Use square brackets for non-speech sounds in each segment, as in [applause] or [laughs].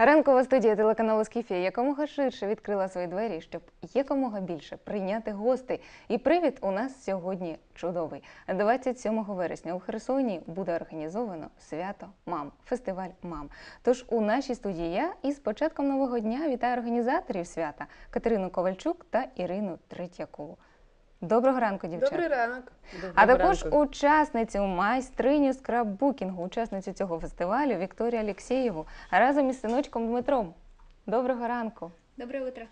Ранкова студія телеканалу Скіфія якомога ширше відкрила свої двері, щоб якомога більше прийняти гостей. І привід у нас сьогодні чудовий. 27 вересня у Херсоні буде організовано свято мам, фестиваль мам. Тож у нашій студії я із початком нового дня вітаю організаторів свята Катерину Ковальчук та Ірину Третьякову. Доброго ранку, дівчата. Добрий ранок. А також учасницю майстриню скраббукінгу, учасницю цього фестивалю Вікторію Алєксєєву разом із синочком Дмитром. Доброго ранку. Доброе утро.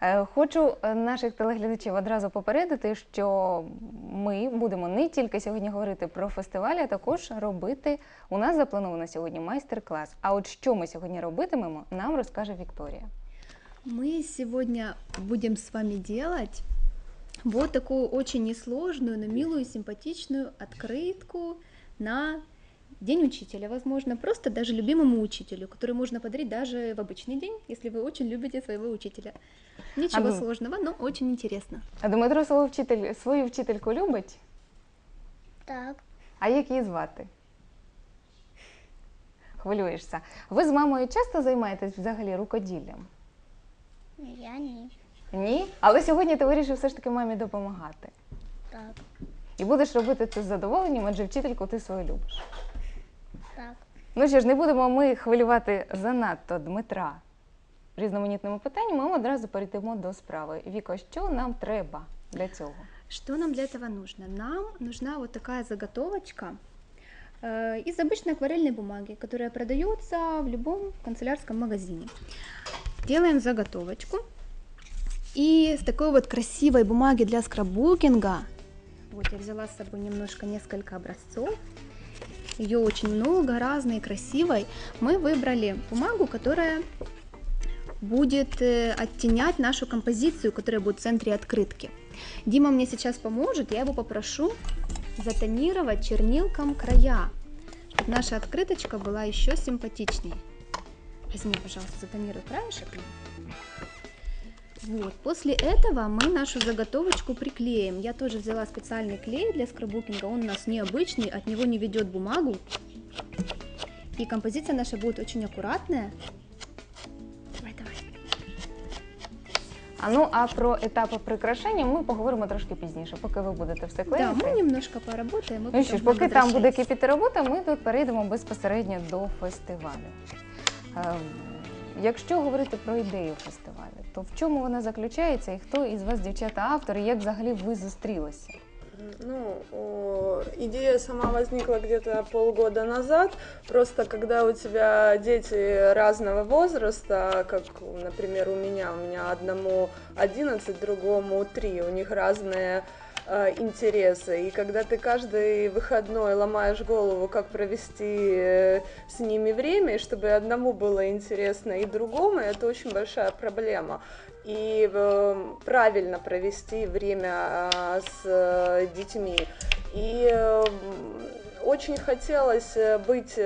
Е, Хочу е, наших телеглядачів одразу попередити, що ми будемо не тільки сьогодні говорити про фестиваль, а також робити. У нас заплановано сьогодні майстер-клас. А от що ми сьогодні робитимемо, нам розкаже Вікторія. Мы сегодня будем с вами делать вот такую очень несложную, но милую, симпатичную открытку на День учителя, возможно, просто даже любимому учителю, который можно подарить даже в обычный день, если вы очень любите своего учителя. Ничего А вы- сложного, но очень интересно. А Дмитро свою вчитель свою вчительку любить? Так, А як її звати? Хвилюєшся. Ви з мамою часто займаєтесь взагалі рукоділлям? я ні. Ні? Але сьогодні ти вирішив все ж таки мамі допомагати. Так, І будеш робити це з задоволенням, адже вчительку ти свою любиш. так. Ну що ж, не будемо ми хвилювати занадто Дмитра різноманітними питаннями, ми одразу перейдемо до справи. Віко, що нам треба для цього? Что нам для этого нужно? Нам нужна вот такая заготовочка э, из обычной акварельной бумаги, которая продается в любом канцелярском магазине. Делаем заготовочку. И с такой вот красивой бумаги для скраббукинга, вот я взяла с собой немножко несколько образцов, ее очень много, разной, красивой, мы выбрали бумагу, которая будет э, оттенять нашу композицию, которая будет в центре открытки. Дима мне сейчас поможет, я его попрошу затонировать чернилком края, чтобы наша открыточка была еще симпатичнее. Возьми, пожалуйста, затонируй краешек. Вот, после этого мы нашу заготовочку приклеим. Я тоже взяла специальный клей для скраббукинга, он у нас необычный, от него не ведет бумагу. И композиция наша будет очень аккуратная. Давай, давай. А ну а про етапи прикрашання ми поговоримо трошки пізніше, поки ви будете все Да, клеїти. мы немножко поработаем. и Ну що потом ж, поки будем там буде возвращаться. кипіти робота, ми тут перейдемо безпосередньо до фестивалю. Ем, Якщо говорити про ідею фестивалю, то в чому вона заключається і хто із вас, дівчата, автори, як взагалі ви зустрілися? Ну, о, идея сама возникла где-то полгода назад. Просто когда у тебя дети разного возраста, как, например, у меня, у меня одному 11, другому 3, у них разные э, интересы. И когда ты каждый выходной ломаешь голову, как провести э, с ними время, и чтобы одному было интересно и другому, это очень большая проблема. И э, правильно провести время с детьми. И очень хотелось быть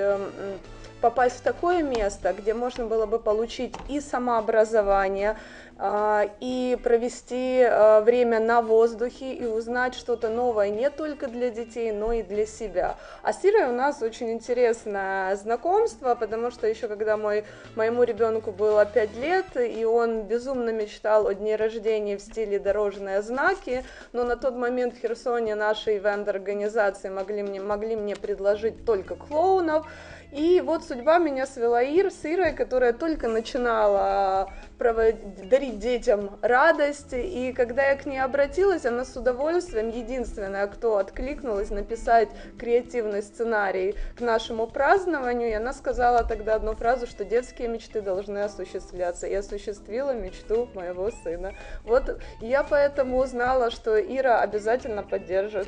попасть в такое место, где можно было бы получить и самообразование, а, и провести а, время на воздухе и узнать что-то новое не только для детей, но и для себя. А с Ирой у нас очень интересное знакомство, потому что еще когда мой, моему ребенку было 5 лет, и он безумно мечтал о дне рождения в стиле дорожные знаки, но на тот момент в Херсоне наши ивент-организации могли мне, могли мне предложить только клоунов, и вот судьба меня свела Ир с Ирой, которая только начинала проводить, дарить детям радость. И когда я к ней обратилась, она с удовольствием, единственная, кто откликнулась написать креативный сценарий к нашему празднованию, и она сказала тогда одну фразу, что детские мечты должны осуществляться. И осуществила мечту моего сына. Вот я поэтому узнала, что Ира обязательно поддержит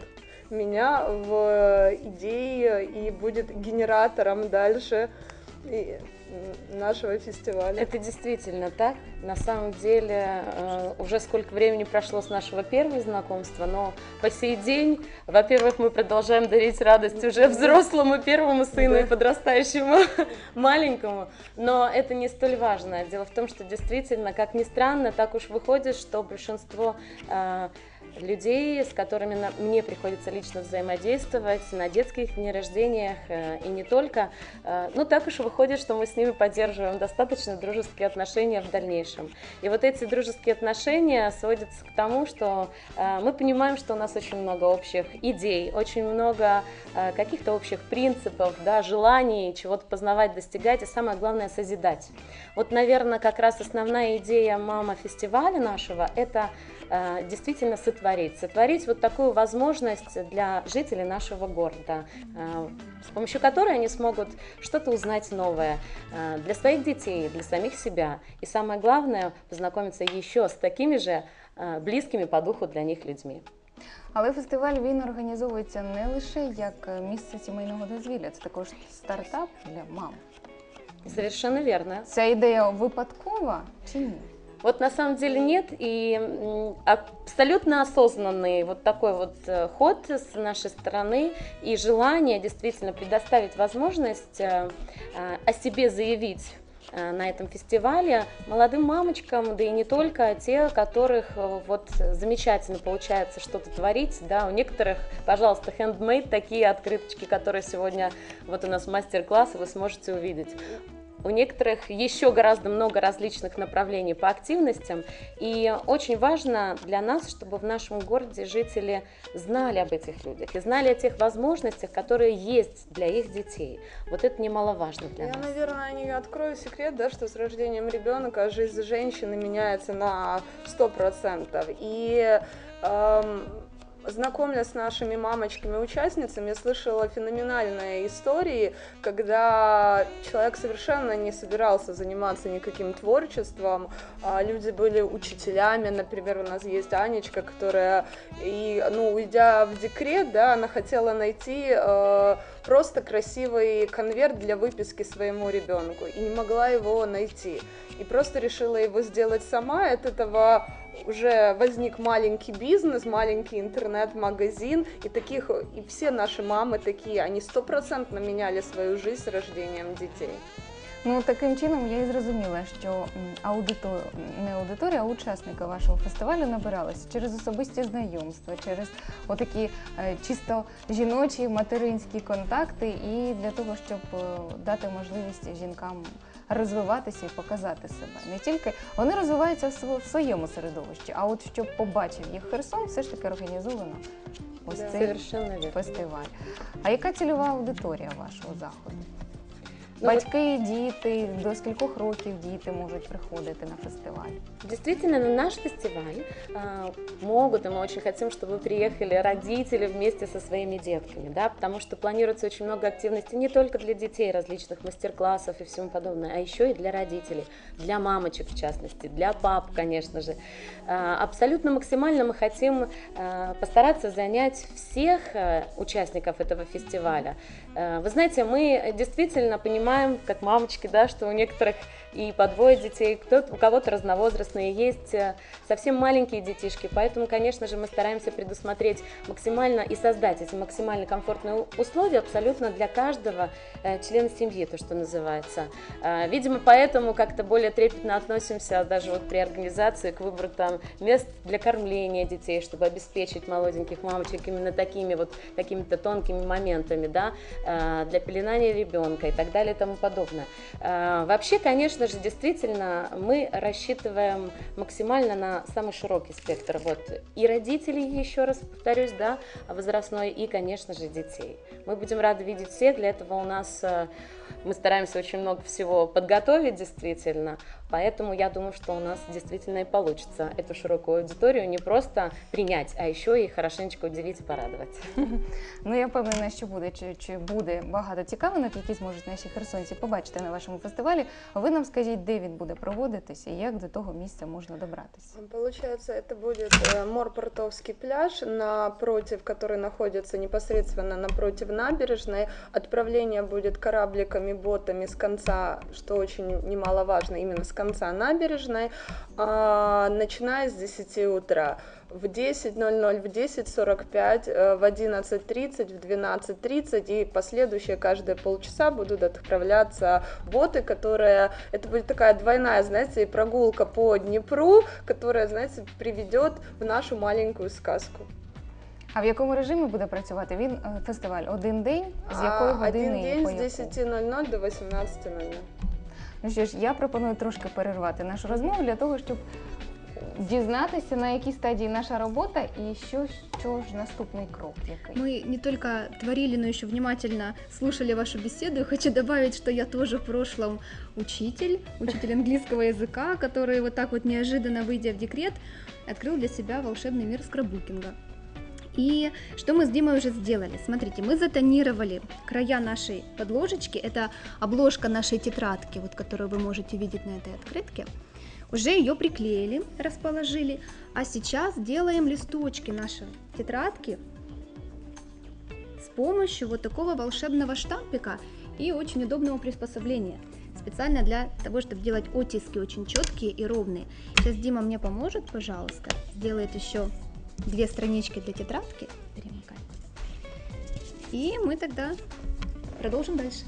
меня в идее и будет генератором дальше нашего фестиваля. Это действительно так. На самом деле, э, уже сколько времени прошло с нашего первого знакомства, но по сей день, во-первых, мы продолжаем дарить радость уже взрослому первому сыну и подрастающему [laughs] маленькому, но это не столь важно. Дело в том, что действительно, как ни странно, так уж выходит, что большинство э, людей, с которыми на- мне приходится лично взаимодействовать на детских дни рождениях э, и не только. Э, Ну, так уж выходит, что мы с ними поддерживаем достаточно дружеские отношения в дальнейшем. И вот эти дружеские отношения сводятся к тому, что э, мы понимаем, что у нас очень много общих идей, очень много э, каких-то общих принципов, да, желаний чего-то познавать, достигать и самое главное созидать. Вот, наверное, как раз основная идея мама фестиваля нашего – это действительно сотворить. Сотворить вот такую возможность для жителей нашего города, э, с помощью которой они смогут что-то узнать новое э, для своих детей, для самих себя. И самое главное – познакомиться еще с такими же е, близькими по духу для них людьми. Але фестиваль він організовується не лише як е, місце сімейного дозвілля, це також стартап для мам. Совершенно верно. Ця ідея випадкова чи ні? Вот на самом деле нет, и абсолютно осознанный вот такой вот э, ход с нашей стороны и желание действительно предоставить возможность э, э, о себе заявить на этом фестивале молодым мамочкам, да и не только, а те, которых вот замечательно получается что-то творить, да, у некоторых, пожалуйста, handmade такие открыточки, которые сегодня вот у нас мастер-класс, вы сможете увидеть. У некоторых еще гораздо много различных направлений по активностям. И очень важно для нас, чтобы в нашем городе жители знали об этих людях и знали о тех возможностях, которые есть для их детей. Вот это немаловажно для Я, нас. наверное, не открою секрет, да, что с рождением ребенка жизнь женщины меняется на 100%. И эм, знакомлясь с нашими мамочками-участницами, я слышала феноменальные истории, когда человек совершенно не собирался заниматься никаким творчеством, а люди были учителями, например, у нас есть Анечка, которая, и, ну, уйдя в декрет, да, она хотела найти э, просто красивый конверт для выписки своему ребенку и не могла его найти. И просто решила его сделать сама. От этого уже возник маленький бизнес, маленький интернет-магазин, и таких, и все наши мамы такие, они стопроцентно меняли свою жизнь с рождением детей. Ну таким чином я і зрозуміла, що м, аудито... не аудиторія, а учасники вашого фестивалю набиралися через особисті знайомства, через отакі е, чисто жіночі материнські контакти, і для того, щоб е, дати можливість жінкам розвиватися і показати себе. Не тільки вони розвиваються в сво- своєму середовищі, а от щоб побачив їх Херсон, все ж таки організовано ось Да. цей фестиваль. А яка цільова аудиторія вашого заходу? Ну, вот Батьки, діти, до скількох років діти можуть приходити на фестиваль? Действительно, на наш фестиваль а, могут, и мы очень хотим, чтобы приехали родители вместе со своими детками, да, потому что планируется очень много активностей не только для детей, различных мастер-классов и всему подобное, а еще и для родителей, для мамочек в частности, для пап, конечно же. А, Абсолютно максимально мы хотим а, постараться занять всех а, участников этого фестиваля. А, Вы знаете, мы действительно понимаем, как мамочки, да, что у некоторых и по двое детей, кто у кого-то разновозрастные, есть э, совсем маленькие детишки, поэтому, конечно же, мы стараемся предусмотреть максимально и создать эти максимально комфортные условия абсолютно для каждого э, члена семьи, то, что называется. А, Видимо, поэтому как-то более трепетно относимся даже вот при организации к выбору там мест для кормления детей, чтобы обеспечить молоденьких мамочек именно такими вот какими-то тонкими моментами, да, э, для пеленания ребенка и так далее и тому подобное. Э, Вообще, конечно же, действительно, мы рассчитываем максимально на самый широкий спектр. Вот и родителей, еще раз повторюсь, да, возрастной, и, конечно же, детей. Мы будем рады видеть всех. Для этого у нас э, мы стараемся очень много всего подготовить, действительно. Поэтому я думаю, что у нас действительно и получится эту широкую аудиторию не просто принять, а еще и хорошенечко удивить и порадовать. [laughs] Ну я впевнена, що буде чи, чи буде багато цікавинок, які зможуть наші херсонці побачити на вашому фестивалі. Ви нам скажіть, де він буде проводитись і як до того місця можна добратися. Получается, это будет э, Морпортовский пляж, напротив, который находится непосредственно напротив набережной. Отправление будет корабликами, ботами с конца, что очень немаловажно, именно с конца набережной, а, начиная с 10 утра. в 10.00, в 10.45, э, в 11.30, в 12.30 и последующие каждые полчаса будут отправляться боты, которые, это будет такая двойная, знаете, и прогулка по Днепру, которая, знаете, приведет в нашу маленькую сказку. А в якому режимі буде працювати він е, фестиваль? Один день з якої А, години Один і день по с яку? 10.00 до 18.00. Ну що ж, я пропоную трошки перервати нашу розмову для того, щоб дізнатися, на якій стадії наша робота і що, що ж наступний крок який. Мы не только творили, но еще внимательно слушали вашу беседу. Хочу добавить, что я тоже в прошлом учитель, учитель английского языка, который вот так вот неожиданно, выйдя в декрет, открыл для себя волшебный мир скраббукинга. И что мы с Димой уже сделали? Смотрите, мы затонировали края нашей подложечки, это обложка нашей тетрадки, вот которую вы можете видеть на этой открытке. Уже ее приклеили, расположили, а сейчас делаем листочки нашей тетрадки с помощью вот такого волшебного штампика и очень удобного приспособления. Специально для того, чтобы делать оттиски очень четкие и ровные. Сейчас Дима мне поможет, пожалуйста. Сделает еще две странички для тетрадки. Перемыкай. И мы тогда продолжим дальше.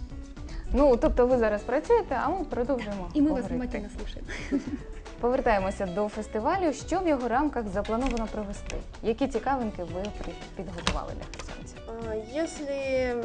Ну тобто ви зараз працюєте, а ми продовжуємо. И мы вас говорити. внимательно слушаем. [laughs] Повертаємося до фестивалю. Що в його рамках заплановано провести? Які цікавинки ви при- підготували для херсонців? А, Если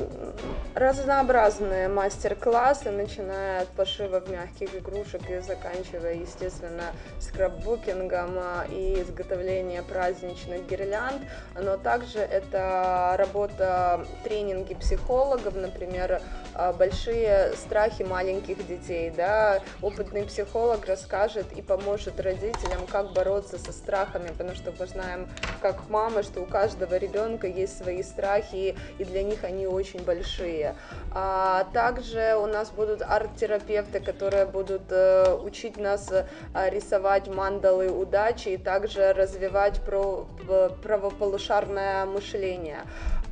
разнообразные мастер-классы, начиная от пошива мягких игрушек и заканчивая, естественно, скраббукингом а, и изготовлением праздничных гирлянд, но также это работа, тренинги психологов, например, а, большие страхи маленьких детей, да, опытный психолог расскажет и поможет родителям, как бороться со страхами, потому что мы знаем, как мамы, что у каждого ребенка есть свои страхи, и для них они очень большие. А также у нас будут арт-терапевты, которые будут э, учить нас э, рисовать мандалы удачи и также развивать п- правополушарное мышление.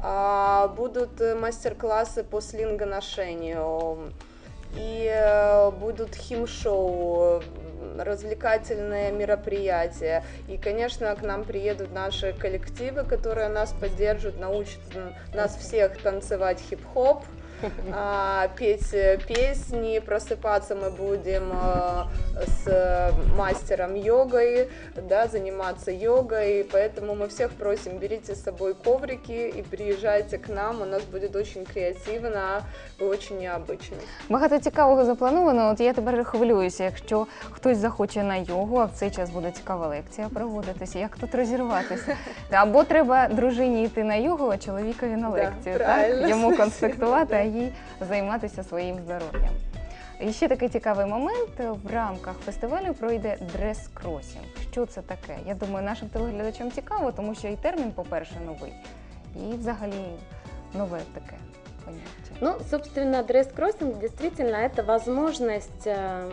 А, будут э, мастер-классы по слингоношению и э, будут хим-шоу, развлекательные мероприятия. И, конечно, к нам приедут наши коллективы, которые нас поддержат, научат нас всех танцевать хип-хоп, петь э, песни, просыпаться мы будем э, с э, мастером йогой, да, заниматься йогой, поэтому мы всех просим, берите с собой коврики и приезжайте к нам, у нас будет очень креативно и очень необычно. Багато цікавого заплановано. От я тепер хвилююся, якщо хтось захоче на йогу, а в цей час буде цікава лекція проводитися. Як тут розірватися? Або треба дружині йти на йогу, а чоловікові на Да, лекцію. правильно, так? Йому спасибо, конспектувати, а да. їй займатися своїм здоров'ям. І ще такий цікавий момент в рамках фестивалю пройде дрес-кросінг. Що це таке? Я думаю, нашим телеглядачам цікаво, тому що і термін, по-перше, новий, і взагалі нове таке поняття. Ну, собственно, дресс-кроссинг действительно это возможность э,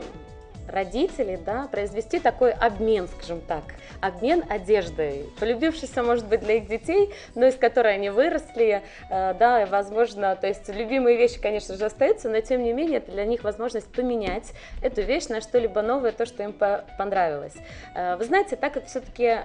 родителей, да, произвести такой обмен, скажем так, обмен одеждой, полюбившейся, может быть, для их детей, но из которой они выросли, э, да, возможно, то есть любимые вещи, конечно же, остаются, но тем не менее это для них возможность поменять эту вещь на что-либо новое, то, что им по- понравилось. Э, Вы знаете, так как все-таки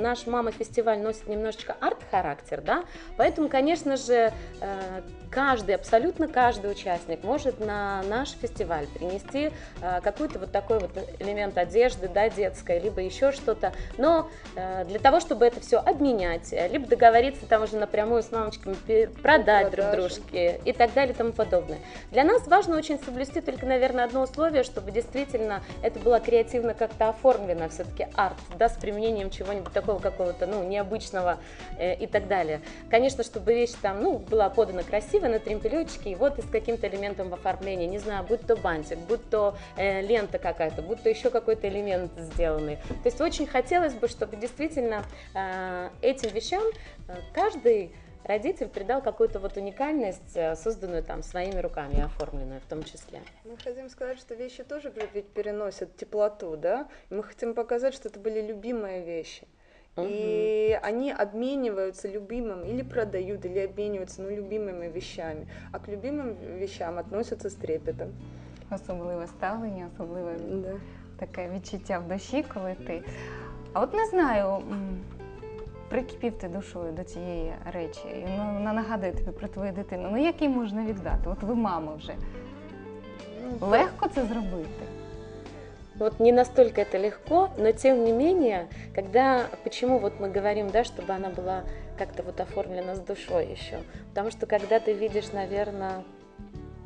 наш мама-фестиваль носит немножечко арт-характер, да, поэтому, конечно же, э, каждый, абсолютно каждый участник может на наш фестиваль принести э, какой-то вот такой вот элемент одежды, да, детской, либо еще что-то. Но э, для того, чтобы это все обменять, э, либо договориться там уже напрямую с мамочками, продать друг дружке и так далее и тому подобное. Для нас важно очень соблюсти только, наверное, одно условие, чтобы действительно это было креативно как-то оформлено, все-таки арт, да, с применением чего-нибудь такого какого-то, ну, необычного э, и так далее. Конечно, чтобы вещь там, ну, была подана красиво на тремпелечке, и вот и с каким-то элементом в оформлении, не знаю, будь то бантик, будь то э, лента какая-то, будь то еще какой-то элемент сделанный. То есть очень хотелось бы, чтобы действительно э, этим вещам э, каждый родитель придал какую-то вот уникальность, э, созданную там своими руками, оформленную в том числе. Мы хотим сказать, что вещи тоже ведь переносят теплоту, да? И мы хотим показать, что это были любимые вещи. И они обмениваются любимым или продают, или обмениваются ну, любимыми вещами. А к любимым вещам относятся с трепетом Особливе ставлення, особливе Да. таке відчуття в душі, коли ти. А от не знаю, м, прикипів ти душою до цієї речі, і ну, вона нагадує тобі про твою дитину. Ну як її можна віддати? От ви мама вже. Ну, Легко це зробити? Вот не настолько это легко, но тем не менее, когда, почему вот мы говорим, да, чтобы она была как-то вот оформлена с душой еще, потому что когда ты видишь, наверное,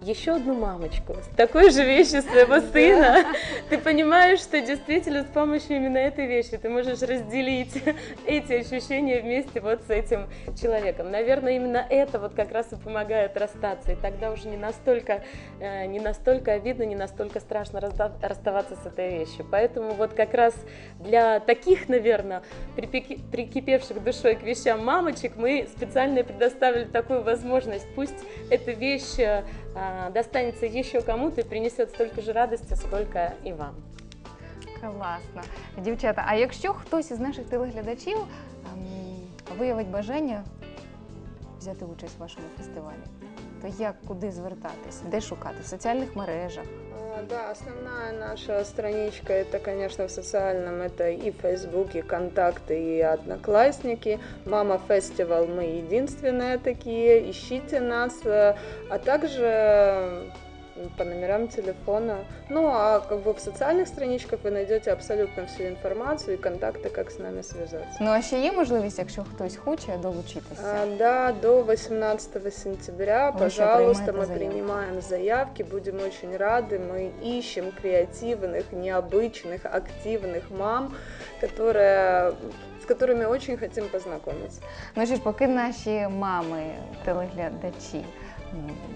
еще одну мамочку с такой же вещью своего сына, ты понимаешь, что действительно с помощью именно этой вещи ты можешь разделить [laughs] эти ощущения вместе вот с этим человеком. Наверное, именно это вот как раз и помогает расстаться, и тогда уже не настолько, э, не настолько обидно, не настолько страшно расставаться с этой вещью. Поэтому вот как раз для таких, наверное, прикипевших душой к вещам мамочек мы специально предоставили такую возможность. Пусть эта вещь э, достанется еще кому-то и принесет столько же радости, сколько и вам. Класно. Дівчата, а якщо хтось із наших телеглядачів ем, виявить бажання взяти участь в вашому фестивалі, то як куди звертатись? Де шукати? В соціальних мережах? А, Да, основная наша страничка это, конечно, в социальном, это и Facebook, и контакты, и Одноклассники. Мама Фестивал, мы единственные такие, ищите нас, э, а также м, по номерам телефона. Ну, а как бы в социальных страничках вы найдете абсолютно всю информацию и контакты, как с нами связаться. Ну а ще є можливість, якщо хтось хоче долучитися. А, Да, до 18 сентября, Вы еще пожалуйста, принимаете мы заявки. принимаем заявки, будем очень рады. Мы ищем креативных, необычных, активных мам, которые, с которыми очень хотим познакомиться. Ну що ж, поки наші мами, телеглядачі м,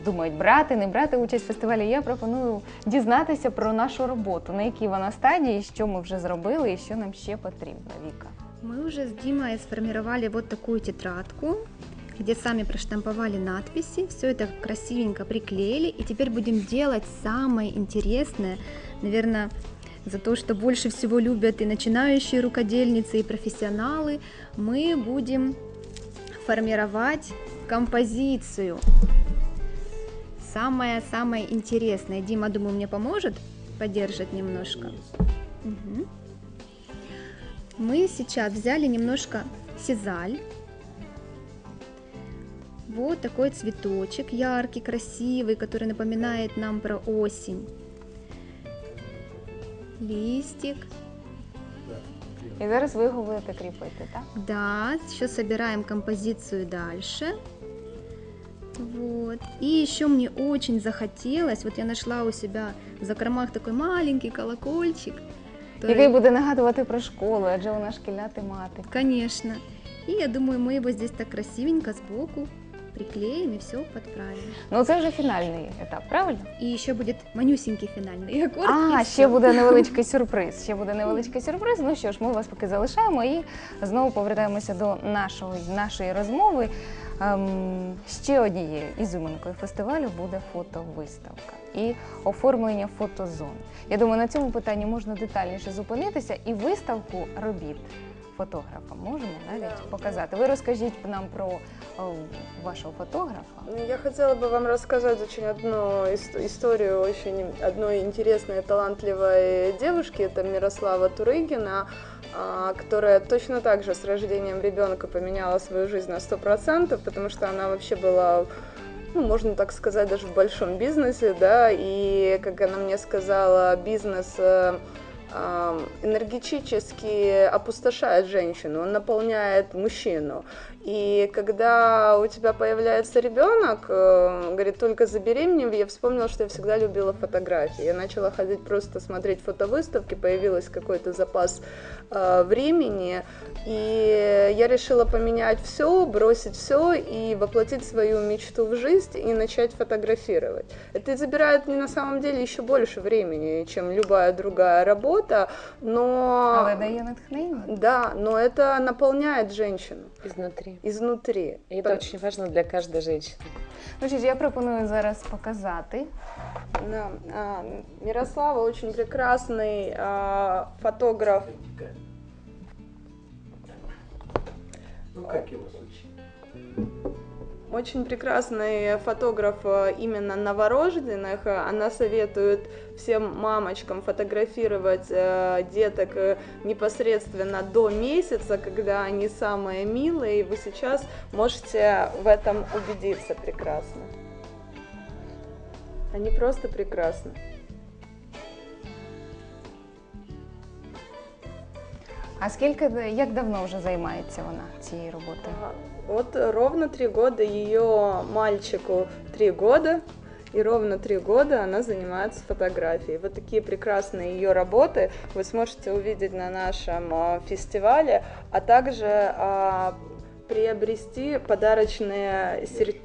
думають брати, не брати участь в фестивалі, я пропоную дізнатися про нашу роботу, на якій вона стадії, що ми вже зробили і що нам ще потрібно. Віка. Мы уже с Димой сформировали вот такую тетрадку, где сами проштамповали надписи, все это красивенько приклеили, и теперь будем делать самое интересное, наверное, за то, что больше всего любят и начинающие рукодельницы, и профессионалы, мы будем формировать композицию. Самое-самое интересное. Дима, думаю, мне поможет поддержать немножко. Мгм. Мы сейчас взяли немножко сизаль. Вот такой цветочек яркий, красивый, который напоминает нам про осень. Листик. І зараз ви будете кріпити, так? Да, сейчас собираем композицию дальше. Вот. И еще мне очень захотелось, вот я нашла у себя в закромах такой маленький колокольчик. который- Який буде нагадувати про школу, адже вона шкільна тематика. Конечно. И я думаю, мы его здесь так красивенько сбоку приклеим и все подправим. Ну це вже фінальний етап, правильно? И еще будет манюсенький финальный [laughs] аккорд. А, и ще всё. буде [laughs] невеличкий сюрприз. Ще буде невеличкий сюрприз. Ну що ж, ми вас поки залишаємо і знову повертаємося до нашого, нашої розмови. Ем, ще однією ізюминкою фестивалю буде фотовиставка і оформлення фотозон. Я думаю, на цьому питанні можна детальніше зупинитися і виставку робіт фотографа можемо навіть показати. Ви розкажіть нам про о, вашого фотографа. Ну, Я хотела бы вам рассказать очень одну ис- историю очень одной интересной, талантливой девушки. Это Мирослава Турыгина, а, которая точно так же с рождением ребенка поменяла свою жизнь на 100%, потому что она вообще была ну, можно так сказать, даже в большом бизнесе, да, и, как она мне сказала, бизнес э, энергетически опустошает женщину, он наполняет мужчину. И когда у тебя появляется ребенок, э, говорит, только забеременев, я вспомнила, что я всегда любила фотографии. Я начала ходить просто смотреть фотовыставки, появился какой-то запас э, времени, и я решила поменять все, бросить все и воплотить свою мечту в жизнь и начать фотографировать. Это забирает мне на самом деле еще больше времени, чем любая другая работа, но... Але дає натхнення. Да, но это наполняет женщину Изнутри. изнутри. И это очень важно для каждой женщины. Ну що ж, я пропоную зараз показати. Да, а, Мирослава очень прекрасный а, фотограф. Ну как его случай? Очень прекрасный фотограф э, именно новорожденных. Э, Она советует всем мамочкам фотографировать э, деток э, непосредственно до месяца, когда они самые милые, и вы сейчас можете в этом убедиться прекрасно. Они просто прекрасны. А скільки як давно вже займається вона цією роботою? Вот ровно три года ее мальчику три года, и ровно три года она занимается фотографией. Вот такие прекрасные ее работы вы сможете увидеть на нашем а, фестивале, а также а, приобрести подарочные сер-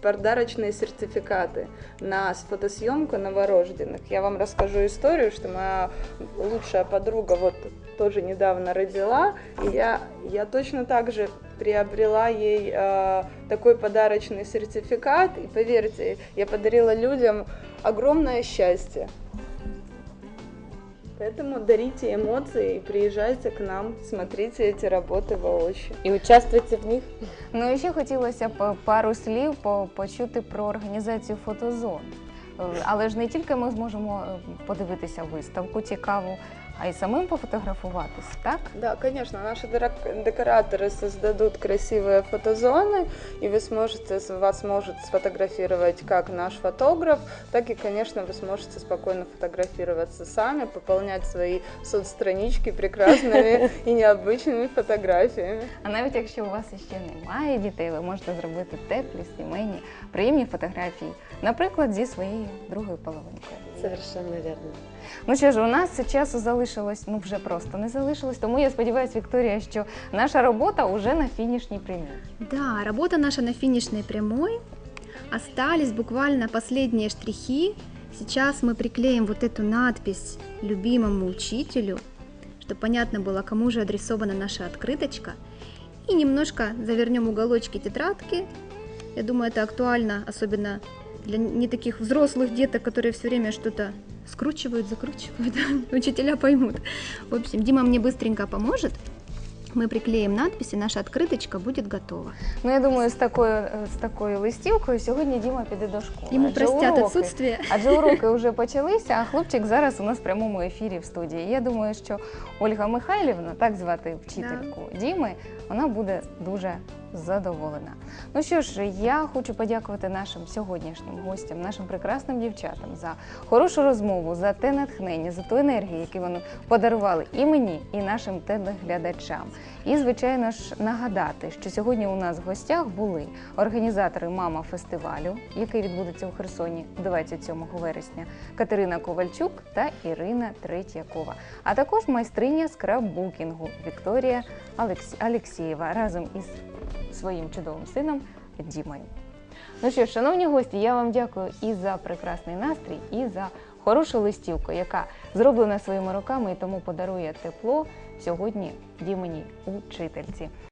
подарочные сертификаты на фотосъемку новорожденных. Я вам расскажу историю, что моя лучшая подруга вот тоже недавно родила, и я, я точно так же приобрела ей э, такой подарочный сертификат, и поверьте, я подарила людям огромное счастье. Поэтому дарите эмоции и приезжайте к нам, смотрите эти работы воочию. И участвуйте в них. Ну і ще хотілося б пару слів по- почути про організацію фотозон. Е, Але ж не тільки ми зможемо е, подивитися виставку цікаву, а й самим пофотографуватись, так? Да, конечно, наши дорок- декораторы создадут красивые фотозоны, и вы сможете, с- вас может сфотографировать как наш фотограф, так и, конечно, вы сможете спокойно фотографироваться сами, пополнять свои соцстранички прекрасными [laughs] и необычными фотографиями. А навіть якщо у вас ще немає дітей, ви можете зробити теплі, сімейні, приємні фотографії, наприклад, зі своєю другою половинкою. Совершенно верно. Ну що ж, у нас часу залишилось, ну вже просто не залишилось. Тому я сподіваюся, Вікторія, що наша робота вже на фінішній прямій. Да, работа наша на финишной прямой. Остались буквально последние штрихи. Сейчас мы приклеим вот эту надпись любимому учителю, чтобы понятно было, кому же адресована наша открыточка. И немножко завернем уголочки тетрадки. Я думаю, это актуально, особенно для не таких взрослых деток, которые все время что-то скручивают, закручивают. [laughs] Учителя поймут. В общем, Дима мне быстренько поможет. Мы приклеим надпись, и наша открыточка будет готова. Ну я думаю, з такою е, з такою листівкою сьогодні Діма піде до школи. Ему Адже простят уроки- отсутствие. Адже уроки [laughs] вже почалися, а хлопчик зараз у нас в прямому ефірі в студії. Я думаю, що Ольга Михайлівна, так звати вчительку Діми, Вона буде дуже задоволена. Ну що ж, я хочу подякувати нашим сьогоднішнім гостям, нашим прекрасним дівчатам за хорошу розмову, за те натхнення, за ту енергію, яку вони подарували і мені, і нашим телеглядачам. І, звичайно ж, нагадати, що сьогодні у нас в гостях були організатори Мама фестивалю, який відбудеться у Херсоні 27 вересня, Катерина Ковальчук та Ірина Третьякова, а також майстриня скраббукінгу Вікторія Алекс... Алексєєва разом із своїм чудовим сином Дімою. Ну що шановні гості, я вам дякую і за прекрасний настрій, і за хорошу листівку, яка зроблена своїми руками і тому подарує тепло сьогодні Дімені учительці.